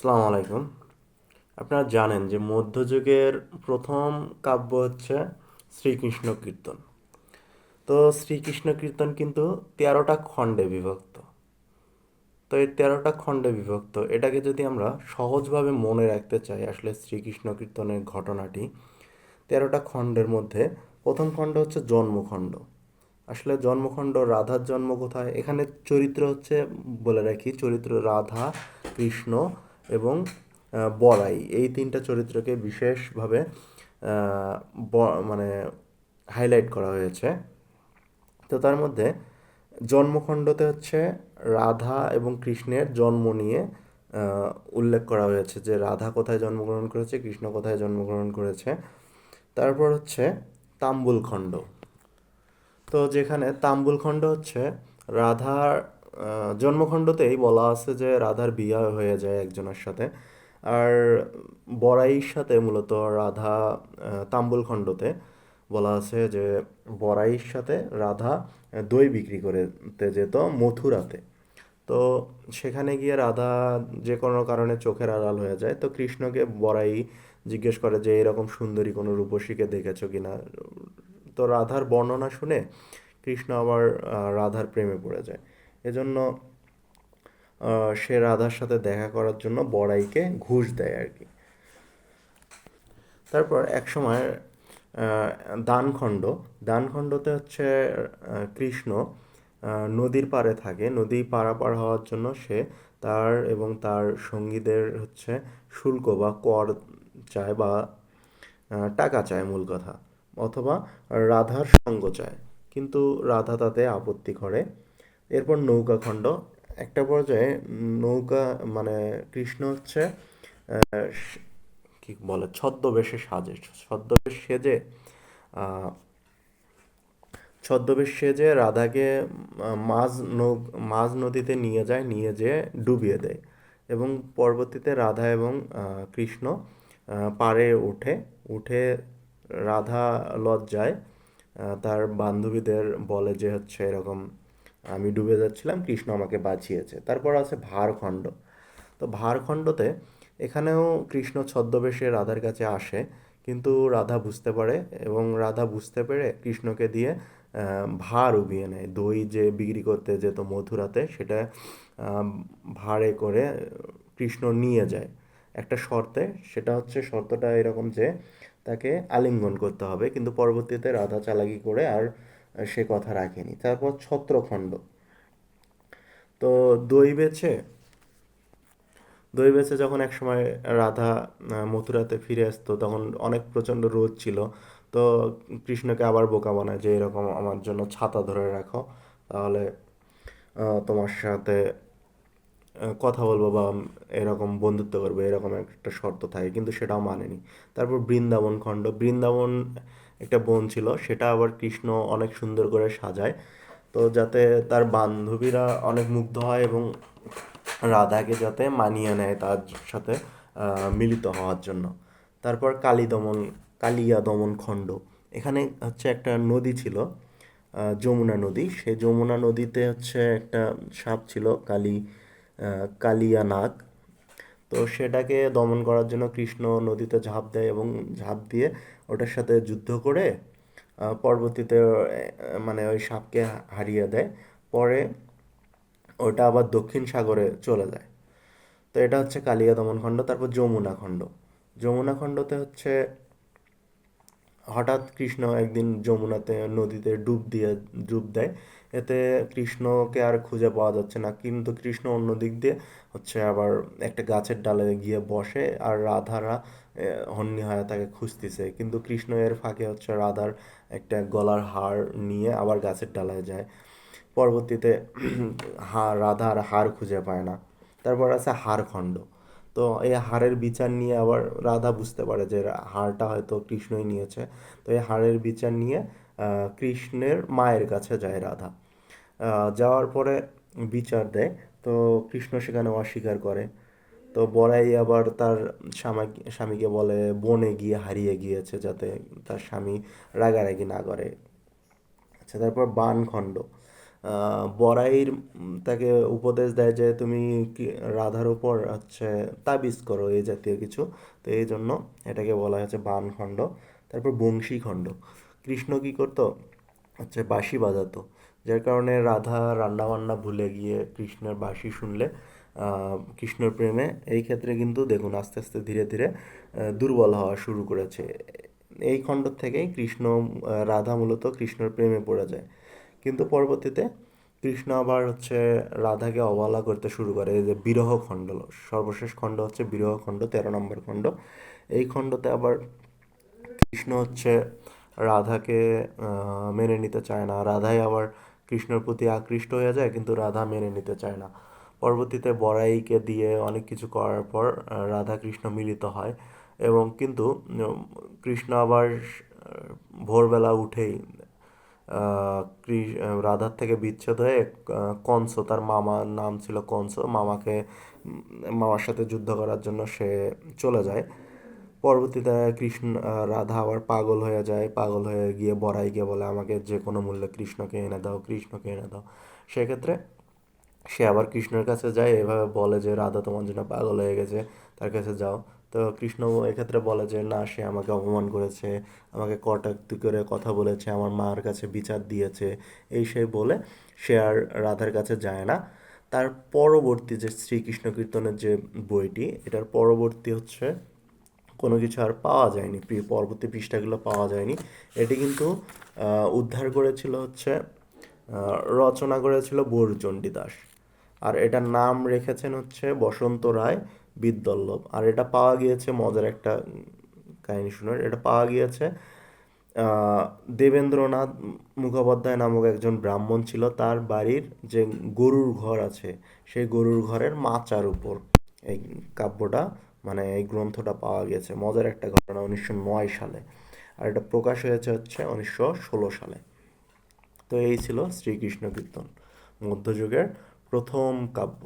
আসসালামু আলাইকুম। আপনারা জানেন যে মধ্যযুগের প্রথম কাব্য হচ্ছে শ্রীকৃষ্ণ কীর্তন। তো শ্রীকৃষ্ণ কীর্তন কিন্তু তেরোটা খণ্ডে বিভক্ত। তো এই তেরোটা খণ্ডে বিভক্ত, এটাকে যদি আমরা সহজভাবে মনে রাখতে চাই আসলে শ্রীকৃষ্ণ কীর্তনের ঘটনাটি, তেরোটা খণ্ডের মধ্যে প্রথম খণ্ড হচ্ছে জন্মখণ্ড। আসলে জন্মখণ্ড, রাধার জন্ম কোথায়? এখানে চরিত্র হচ্ছে, বলে রাখি, চরিত্র রাধা, কৃষ্ণ এবং বড়াই এই তিনটা চরিত্রকে বিশেষভাবে মানে হাইলাইট করা হয়েছে। তো তার মধ্যে জন্মখণ্ডতে হচ্ছে রাধা এবং কৃষ্ণের জন্ম নিয়ে উল্লেখ করা হয়েছে যে রাধা কোথায় জন্মগ্রহণ করেছে, কৃষ্ণ কোথায় জন্মগ্রহণ করেছে। তারপর হচ্ছে তাম্বুল খণ্ড তো যেখানে তাম্বুল খণ্ড হচ্ছে রাধার জন্মখণ্ডতেই বলা আছে যে রাধার বিয়ে হয়ে যায় একজনের সাথে। আর বড়াইয়ের সাথে মূলত রাধা তাম্বুল খণ্ডতে বলা আছে যে বড়াইয়ের সাথে রাধা দই বিক্রি করতে যেত মথুরাতে। তো সেখানে গিয়ে রাধা যে কোনো কারণে চোখের আড়াল হয়ে যায়। তো কৃষ্ণকে বড়াই জিজ্ঞেস করে যে, এরকম সুন্দরী কোনো রূপসীকে দেখেছ কি না? তো রাধার বর্ণনা শুনে কৃষ্ণ আবার রাধার প্রেমে পড়ে যায়। এজন্য সে রাধার সাথে দেখা করার জন্য বড়াইকে ঘুষ দেয় আর কি। তারপর এক সময় দানখণ্ড, দানখণ্ডতে হচ্ছে কৃষ্ণ নদীর পাড়ে থাকে। নদী পারাপার হওয়ার জন্য সে তার এবং তার সঙ্গীদের হচ্ছে শুল্ক বা কর চায় বা টাকা চায় মূল কথা, অথবা রাধার সঙ্গ চায়। কিন্তু রাধা তাতে আপত্তি করে। এরপর নৌকাখণ্ড একটা পর্যায়ে নৌকা মানে কৃষ্ণ হচ্ছে কি বলে, ছদ্মবেশে সাজে। ছদ্মবেশ সেজে ছদ্মবেশ সেজে রাধাকে মাঝ নৌ, মাঝ নদীতে নিয়ে যায়, নিয়ে যেয়ে ডুবিয়ে দেয় এবং পরবর্তীতে রাধা এবং কৃষ্ণ পাড়ে ওঠে। উঠে রাধা লজ্জায় তার বান্ধবীদের বলে যে হচ্ছে এরকম আমি ডুবে যাচ্ছিলাম, কৃষ্ণ আমাকে বাঁচিয়েছে। তারপর আছে ভারখণ্ড। তো ভারখণ্ডতে এখানেও কৃষ্ণ ছদ্মবেশে রাধার কাছে আসে, কিন্তু রাধা বুঝতে পারে এবং রাধা বুঝতে পেরে কৃষ্ণকে দিয়ে ভার উবিয়ে নেয়। দই যে বিক্রি করতে যেত মথুরাতে, সেটা ভাড়ে করে কৃষ্ণ নিয়ে যায়। একটা শর্তে, সেটা হচ্ছে শর্তটা এরকম যে, তাকে আলিঙ্গন করতে হবে, কিন্তু পরবর্তীতে রাধা চালাকি করে আর সে কথা রাখেনি। তারপর ছত্রখণ্ড। তো দই বেছে দই বেছে যখন একসময় রাধা মথুরাতে ফিরে আসতো, তখন অনেক প্রচণ্ড রোদ ছিল। তো কৃষ্ণকে আবার বোকা বানায় যে, এরকম আমার জন্য ছাতা ধরে রাখো, তাহলে তোমার সাথে কথা বলব বা এরকম বন্ধুত্ব করব, এরকম একটা শর্ত থাকে। কিন্তু সেটাও মানেনি। তারপর বৃন্দাবন খণ্ড। বৃন্দাবন একটা বন ছিল সেটা আবার কৃষ্ণ অনেক সুন্দর করে সাজায়। তো যাতে তার বান্ধবীরা অনেক মুগ্ধ হয় এবং রাধাকে যাতে মানিয়ে নেয় তার সাথে মিলিত হওয়ার জন্য। তারপর কালী দমন কালিয়া দমন খণ্ড। এখানে হচ্ছে একটা নদী ছিল যমুনা নদী। সেই যমুনা নদীতে হচ্ছে একটা সাপ ছিল কালী আহ, কালিয়া নাগ তো সেটাকে দমন করার জন্য কৃষ্ণ নদীতে ঝাঁপ দেয় এবং ঝাঁপ দিয়ে ওটার সাথে যুদ্ধ করে পরবর্তীতে মানে ওই সাপকে হারিয়ে দেয়। পরে ওটা আবার দক্ষিণ সাগরে চলে যায়। তো এটা হচ্ছে কালিয়া দমন খণ্ড, তারপর যমুনা খণ্ড। যমুনা খণ্ডতে হচ্ছে হঠাৎ কৃষ্ণ একদিন যমুনাতে নদীতে ডুব দিয়ে, ডুব দেয়। এতে কৃষ্ণকে আর খুঁজে পাওয়া যাচ্ছে না। কিন্তু কৃষ্ণ অন্য দিক দিয়ে হচ্ছে আবার একটা গাছের ডালে গিয়ে বসে আর রাধারা আহ, হন্যে হয়ে তাকে খুঁজতেছে। কিন্তু কৃষ্ণ এর ফাঁকে হচ্ছে রাধার একটা গলার হার নিয়ে আবার গাছের ডালায় যায়। পরবর্তীতে হার রাধার হার খুঁজে পায় না। তারপর আছে হারখণ্ড তো এই হাড়ের বিচার নিয়ে আবার রাধা বুঝতে পারে যে হারটা হয়তো কৃষ্ণই নিয়েছে। তো এই হারের বিচার নিয়ে কৃষ্ণের মায়ের কাছে যায় রাধা। যাওয়ার পরে বিচার দেয়। তো কৃষ্ণ সেখানে অস্বীকার করে। তো বড়াই আবার তার স্বামী স্বামীকে বলে, বনে গিয়ে হারিয়ে গিয়েছে যাতে তার স্বামী রাগারাগি না করে। আচ্ছা তারপর বানখণ্ড। বড়াইর তাকে উপদেশ দেয় যে, তুমি রাধার উপর হচ্ছে তাবিজ করো এই জাতীয় কিছু। তো এই জন্য এটাকে বলা হয়েছে বানখণ্ড। তারপর বংশীখণ্ড। কৃষ্ণ কী করতো? হচ্ছে বাঁশি বাজাতো। যার কারণে রাধা রান্নাবান্না ভুলে গিয়ে কৃষ্ণের বাঁশি শুনলে কৃষ্ণের প্রেমে। এই ক্ষেত্রে কিন্তু দেখুন, আস্তে আস্তে ধীরে ধীরে দুর্বল হওয়া শুরু করেছে। এই খণ্ড থেকেই কৃষ্ণ রাধা মূলত কৃষ্ণের প্রেমে পড়ে যায়। কিন্তু পরবর্তীতে কৃষ্ণ আবার হচ্ছে রাধাকে অবহেলা করতে শুরু করে। এই যে বিরহ খণ্ড, সর্বশেষ খণ্ড হচ্ছে বিরহ খণ্ড, তেরো নম্বর খণ্ড। এই খণ্ডতে আবার কৃষ্ণ হচ্ছে রাধাকে মেনে নিতে চায় না। রাধাই আবার কৃষ্ণর প্রতি আকৃষ্ট হয়ে যায়, কিন্তু রাধা মেনে নিতে চায় না। পরবর্তীতে বড়াইকে দিয়ে অনেক কিছু করার পর রাধা কৃষ্ণ মিলিত হয় এবং কিন্তু কৃষ্ণ আবার ভোরবেলা উঠেই রাধার থেকে বিচ্ছেদ হয়ে কংস তার মামার নাম ছিল কংস মামাকে মামার সাথে যুদ্ধ করার জন্য সে চলে যায়। পরবর্তীতে কৃষ্ণ রাধা আবার পাগল হয়ে যায়, পাগল হয়ে গিয়ে বড়াইকে বলে, আমাকে যে কোনো মূল্যে কৃষ্ণকে এনে দাও, কৃষ্ণকে এনে দাও। সেক্ষেত্রে সে আবার কৃষ্ণের কাছে যায়, এভাবে বলে যে, রাধা তোমার জন্য পাগল হয়ে গেছে, তার কাছে যাও। তো কৃষ্ণ এক্ষেত্রে বলে যে, না, সে আমাকে অপমান করেছে, আমাকে কটাক্তি করে কথা বলেছে, আমার মার কাছে বিচার দিয়েছে। এই সেই বলে সে আর রাধার কাছে যায় না। তার পরবর্তী যে শ্রীকৃষ্ণ কীর্তনের যে বইটি, এটার পরবর্তী হচ্ছে কোনো কিছু আর পাওয়া যায়নি প্রি- পরবর্তী পৃষ্ঠাগুলো পাওয়া যায়নি। এটি কিন্তু উদ্ধার করেছিল হচ্ছে রচনা করেছিল বরুচণ্ডী দাস। আর এটার নাম রেখেছেন হচ্ছে বসন্ত রায় বিদ্বল্লভ আর এটা পাওয়া গিয়েছে, মজার একটা কাহিনী শুনে এটা পাওয়া গিয়েছে দেবেন্দ্রনাথ মুখোপাধ্যায় নামক একজন ব্রাহ্মণ ছিল। তার বাড়ির যে গরুর ঘর আছে, সেই গরুর ঘরের মাচার উপর এই কাব্যটা মানে এই গ্রন্থটা পাওয়া গেছে। মজার একটা ঘটনা উনিশশো নয় সালে। আর এটা প্রকাশ হয়েছে হচ্ছে উনিশশো ষোলো সালে। তো এই ছিল শ্রীকৃষ্ণ কীর্তন মধ্যযুগের প্রথম কাব্য।